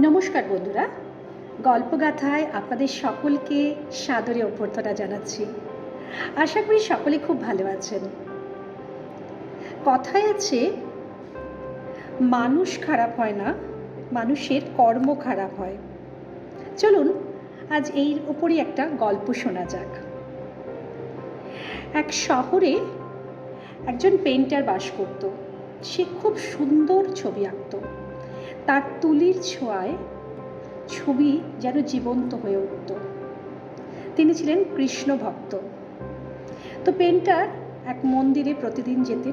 নমস্কার বন্ধুরা। গল্পগাথায় আপনাদের সকলকে সাদরে অভ্যর্থনা জানাচ্ছি। আশা করি সকলে খুব ভালো আছেন। কথায় আছে, মানুষ খারাপ হয় না, মানুষের কর্ম খারাপ হয়। চলুন, আজ এই উপরই একটা গল্প শোনা যাক। এক শহরে একজন পেন্টার বাস করত। সে খুব সুন্দর ছবি আঁকতো। তার তুলির ছোঁয়ায় ছবি যেন জীবন্ত হয়ে উঠত। তিনি ছিলেন কৃষ্ণ ভক্ত। তো পেন্টার এক মন্দিরে প্রতিদিন যেতেন।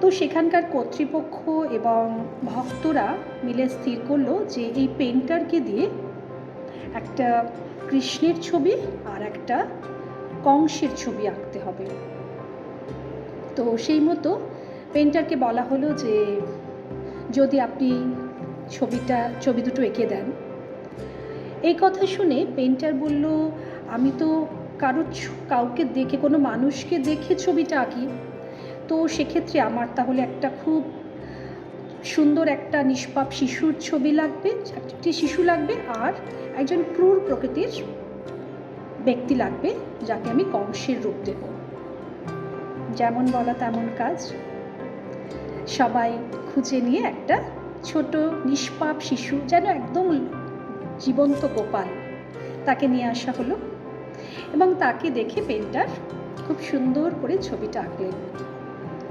তো সেখানকার কর্তৃপক্ষ এবং ভক্তরা মিলে স্থির করল যে এই পেন্টারকে দিয়ে একটা কৃষ্ণের ছবি আর একটা কংসের ছবি আঁকতে হবে। তো সেই মতো পেন্টারকে বলা হলো যে যদি আপনি ছবিটা, ছবি দুটো এঁকে দেন। এই কথা শুনে পেন্টার বলল, আমি তো কারও কাউকে দেখে, কোনো মানুষকে দেখে ছবিটা আঁকি। তো সেক্ষেত্রে আমার তাহলে একটা খুব সুন্দর একটা নিষ্পাপ শিশুর ছবি লাগবে একটি শিশু লাগবে, আর একজন ক্রূর প্রকৃতির ব্যক্তি লাগবে, যাকে আমি কংসের রূপ দেব। যেমন বলা তেমন কাজ। সবাই খুঁজে নিয়ে একটা ছোট নিষ্পাপ শিশু যেন একদম জীবন্ত গোপাল তাকে নিয়ে আসা হলো এবং তাকে দেখে পেন্টার খুব সুন্দর করে ছবিটা আঁকলেন।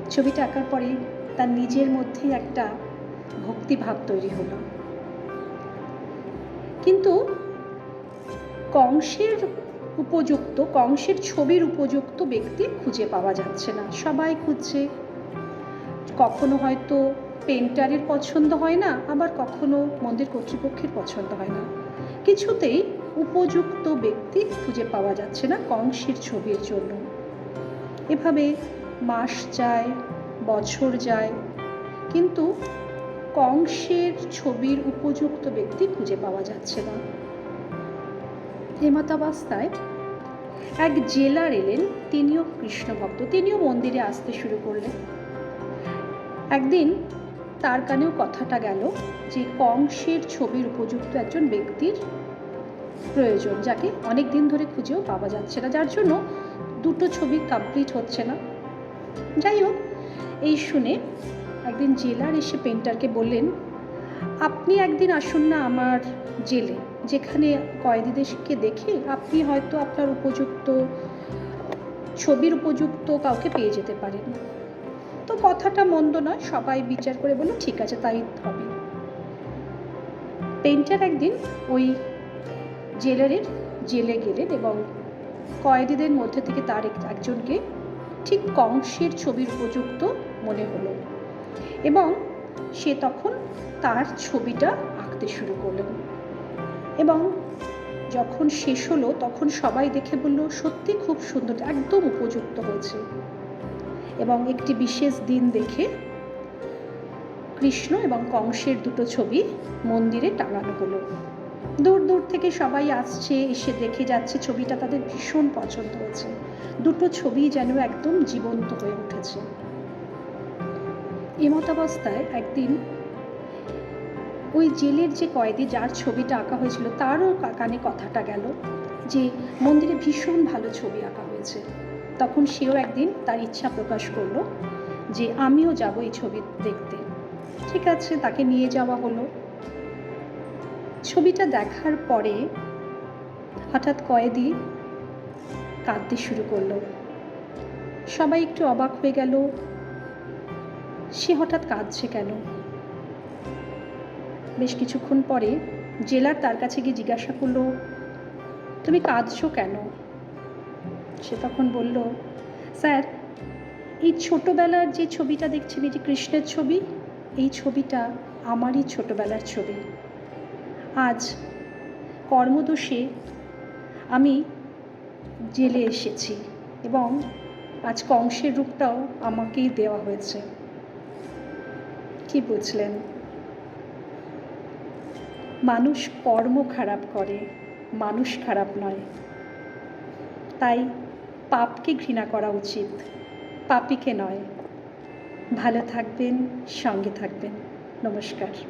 ছবিটা আঁকার পরে তার নিজের মধ্যে একটা ভক্তিভাব তৈরি হলো। কিন্তু কংসের উপযুক্ত, কংসের ছবির উপযুক্ত ব্যক্তি খুঁজে পাওয়া যাচ্ছে না। সবাই খুঁজছে, কখনো হয়তো পেন্টারের পছন্দ হয় না, আবার কখনো মন্দির কর্তৃপক্ষের পছন্দ হয় না। কিছুতেই উপযুক্ত ব্যক্তি খুঁজে পাওয়া যাচ্ছে না কংসের ছবির জন্য। এভাবে মাস যায়, বছর যায়, কিন্তু কংসের ছবির উপযুক্ত ব্যক্তি খুঁজে পাওয়া যাচ্ছে না। হেমতাবস্থায় এক জেলার এলেন, তিনিও কৃষ্ণ ভক্ত তিনিও মন্দিরে আসতে শুরু করলেন। একদিন তার কানেও কথাটা গেল যে কংসের ছবির উপযুক্ত একজন ব্যক্তির প্রয়োজন, যাকে অনেক দিন ধরে খুঁজেও পাওয়া যাচ্ছে না। যার জন্য দুটো ছবি কমপ্লিট হচ্ছে না। যাই হোক, এই শুনে একদিন জেলার এসে পেন্টারকে বললেন, আপনি একদিন আসুন না আমার জেলে, যেখানে কয়েদিদেরকে দেখে আপনি হয়তো আপনার উপযুক্ত, ছবির উপযুক্ত কাউকে পেয়ে যেতে পারেন। কথাটা মন্দ নয়, সবাই বিচার করে বলল, ঠিক আছে, তাই হবে। পেন্টার একদিন ওই জেলারের জেলে গেলেন এবং কয়েদিদের মধ্যে থেকে তার একজনকে ঠিক কংসের ছবির উপযুক্ত মনে হলো এবং সে তখন তার ছবিটা আঁকতে শুরু করলেন এবং যখন শেষ হলো, তখন সবাই দেখে বলল, সত্যি খুব সুন্দর, একদম উপযুক্ত হয়েছে। এবং একটি বিশেষ দিন দেখে কৃষ্ণ এবং কংসের দুটো ছবি মন্দিরে টাঙানো হলো। দূর দূর থেকে সবাই আসছে, এসে দেখে যাচ্ছে ছবিটা তাদের ভীষণ পছন্দ হয়েছে। দুটো ছবি যেন একদম জীবন্ত হয়ে উঠেছে। এমতাবস্থায় একদিন ওই জেলের যে কয়েদি যার ছবিটা আঁকা হয়েছিল, তারও কানে কথাটা গেল যে মন্দিরে ভীষণ ভালো ছবি আঁকা হয়েছে। তখন সেও একদিন তার ইচ্ছা প্রকাশ করল যে আমিও যাব এই ছবি দেখতে। ঠিক আছে, তাকে নিয়ে যাওয়া হলো। ছবিটা দেখার পরে হঠাৎ কয়েদি কাঁদতে শুরু করল। সবাই একটু অবাক হয়ে গেল, সে হঠাৎ কাঁদছে কেন? বেশ কিছুক্ষণ পরে জেলার তার কাছে গিয়ে জিজ্ঞাসা করল, তুমি কাঁদছো কেন? সে তখন বলল, স্যার, এই ছোটোবেলার যে ছবিটা দেখছেন, এই যে কৃষ্ণের ছবি, এই ছবিটা আমারই ছোটোবেলার ছবি। আজ কর্মদোষে আমি জেলে এসেছি এবং আজ কংসের রূপটাও আমাকেই দেওয়া হয়েছে। কি বুঝলেন? মানুষ কর্ম খারাপ করে, মানুষ খারাপ নয়। তাই পাপকে ঘৃণা করা উচিত। পাপিকে নয়। ভালো থাকবেন সঙ্গে থাকবেন। নমস্কার।